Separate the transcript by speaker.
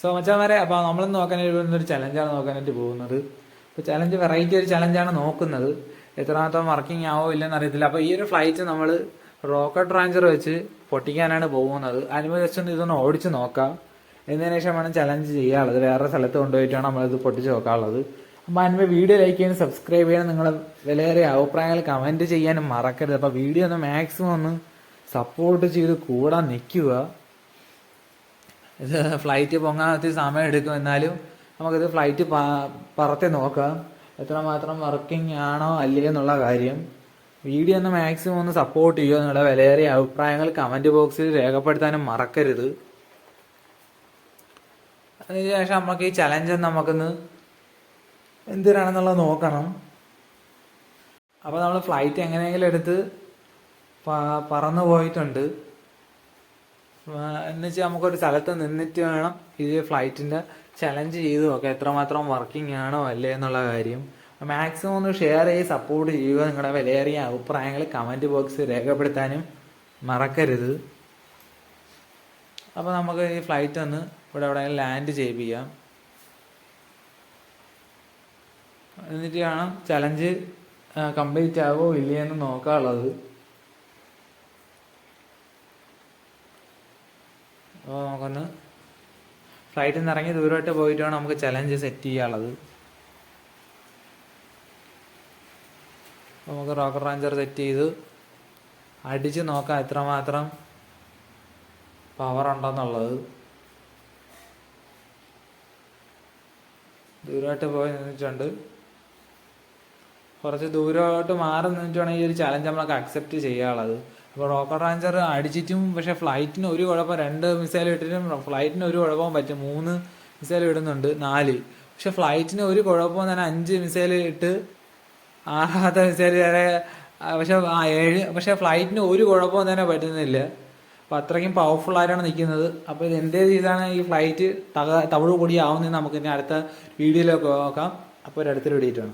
Speaker 1: So മച്ചാമാരെ അപ്പോൾ നമ്മൾ നോക്കാനായിട്ട് ഒരു ചലഞ്ചാണ് നോക്കാനായിട്ട് പോകുന്നത്. ഇപ്പൊ ചലഞ്ച് വെറൈറ്റി ഒരു ചലഞ്ചാണ് നോക്കുന്നത്. എത്രമാത്രം വർക്കിംഗ് ആവോ ഇല്ലെന്ന് അറിയത്തില്ല. അപ്പോൾ ഈ ഒരു ഫ്ലൈറ്റ് നമ്മൾ റോക്കറ്റ് റാഞ്ചർ വെച്ച് പൊട്ടിക്കാനാണ് പോകുന്നത്. അതിന് ജസ്റ്റ് ഒന്ന് ഇതൊന്ന് ഓടിച്ച് നോക്കാം. എന്നതിന് ശേഷം വേണം ചലഞ്ച് ചെയ്യാനുള്ളത് വേറെ സ്ഥലത്ത് കൊണ്ടുപോയിട്ടാണ് നമ്മളിത് പൊട്ടിച്ച് നോക്കാനുള്ളത് അപ്പോൾ അതിന് വീഡിയോ ലൈക്ക് ചെയ്യാനും സബ്സ്ക്രൈബ് ചെയ്യാനും നിങ്ങൾ വിലയേറിയ അഭിപ്രായങ്ങൾ കമന്റ് ചെയ്യാനും മറക്കരുത്. അപ്പോൾ വീഡിയോ ഒന്ന് മാക്സിമം ഒന്ന് സപ്പോർട്ട് ചെയ്ത് കൂടാൻ നിൽക്കുക. ഇത് ഫ്ലൈറ്റ് പൊങ്ങാൻ ഒത്തിരി സമയം എടുക്കും. എന്നാലും നമുക്കിത് ഫ്ലൈറ്റ് പറത്തി നോക്കാം. എത്രമാത്രം വർക്കിംഗ് ആണോ അല്ലേ എന്നുള്ള കാര്യം. വീഡിയോ ഒന്ന് മാക്സിമം ഒന്ന് സപ്പോർട്ട് ചെയ്യുമോ എന്നുള്ള വിലയേറിയ അഭിപ്രായങ്ങൾ കമന്റ് ബോക്സിൽ രേഖപ്പെടുത്താനും മറക്കരുത്. അതിനുശേഷം നമുക്ക് ഈ ചലഞ്ച് നമുക്കൊന്ന് എന്തിനാണെന്നുള്ളത് നോക്കണം. അപ്പോൾ നമ്മൾ ഫ്ലൈറ്റ് എങ്ങനെയെങ്കിലും എടുത്ത് പറന്നു പോയിട്ടുണ്ട്. എന്ന് വെച്ചാൽ നമുക്കൊരു സ്ഥലത്ത് നിന്നിട്ട് വേണം ഇത് ഫ്ലൈറ്റിന്റെ ചലഞ്ച് ചെയ്തു നോക്കാം എത്രമാത്രം വർക്കിംഗ് ആണോ അല്ലേ എന്നുള്ള കാര്യം. മാക്സിമം ഒന്ന് ഷെയർ ചെയ്ത് സപ്പോർട്ട് ചെയ്യുക. നിങ്ങളുടെ വിലയേറിയ അഭിപ്രായങ്ങൾ കമന്റ് ബോക്സ് രേഖപ്പെടുത്താനും മറക്കരുത്. അപ്പോൾ നമുക്ക് ഈ ഫ്ലൈറ്റ് ഒന്ന് ഇവിടെ എവിടെ ലാൻഡ് ചെയ്യിപ്പിക്കാം എന്നിട്ട് വേണം ചലഞ്ച് കംപ്ലീറ്റ് ആവോ ഇല്ലയെന്ന് നോക്കാനുള്ളത്. അപ്പോൾ നമുക്കൊന്ന് ഫ്ലൈറ്റിൽ നിന്ന് ഇറങ്ങി ദൂരമായിട്ട് പോയിട്ട് വേണം നമുക്ക് ചലഞ്ച് സെറ്റ് ചെയ്യാനുള്ളത്. നമുക്ക് റോക്കർ റാഞ്ചർ സെറ്റ് ചെയ്ത് അടിച്ച് നോക്കാം എത്രമാത്രം പവർ ഉണ്ടെന്നുള്ളത്. ദൂരമായിട്ട് പോയി നിന്നിട്ടുണ്ട്. കുറച്ച് ദൂരമായിട്ട് മാറി നിന്നിട്ടാണ് ഈ ഒരു ചലഞ്ച് നമ്മളൊക്കെ അക്സെപ്റ്റ് ചെയ്യാനുള്ളത്. അപ്പോൾ റോക്കറ്റ് റാഞ്ചർ അടിച്ചിട്ടും പക്ഷേ ഫ്ലൈറ്റിന് ഒരു കുഴപ്പം രണ്ട് മിസൈൽ ഇട്ടിട്ടും ഫ്ലൈറ്റിന് ഒരു കുഴപ്പവും പറ്റും മൂന്ന് മിസൈൽ ഇടുന്നുണ്ട് നാല് പക്ഷെ ഫ്ലൈറ്റിന് ഒരു കുഴപ്പവും തന്നെ അഞ്ച് മിസൈൽ ഇട്ട് ആറാമത്തെ മിസൈൽ വരെ പക്ഷെ ആ ഏഴ് പക്ഷെ ഫ്ലൈറ്റിന് ഒരു കുഴപ്പവും തന്നെ പറ്റുന്നില്ല. അപ്പോൾ അത്രയ്ക്കും പവർഫുൾ ആയിട്ടാണ് നിൽക്കുന്നത്. അപ്പോൾ ഇത് എന്തേ ചെയ്താണ് ഈ ഫ്ലൈറ്റ് തക തവിട് പൊടി ആവുന്നതെന്ന് നമുക്ക് ഇനി അടുത്ത വീഡിയോയിലൊക്കെ നോക്കാം. അപ്പോൾ ഒരു അടുത്തൊരു വീഡിയോ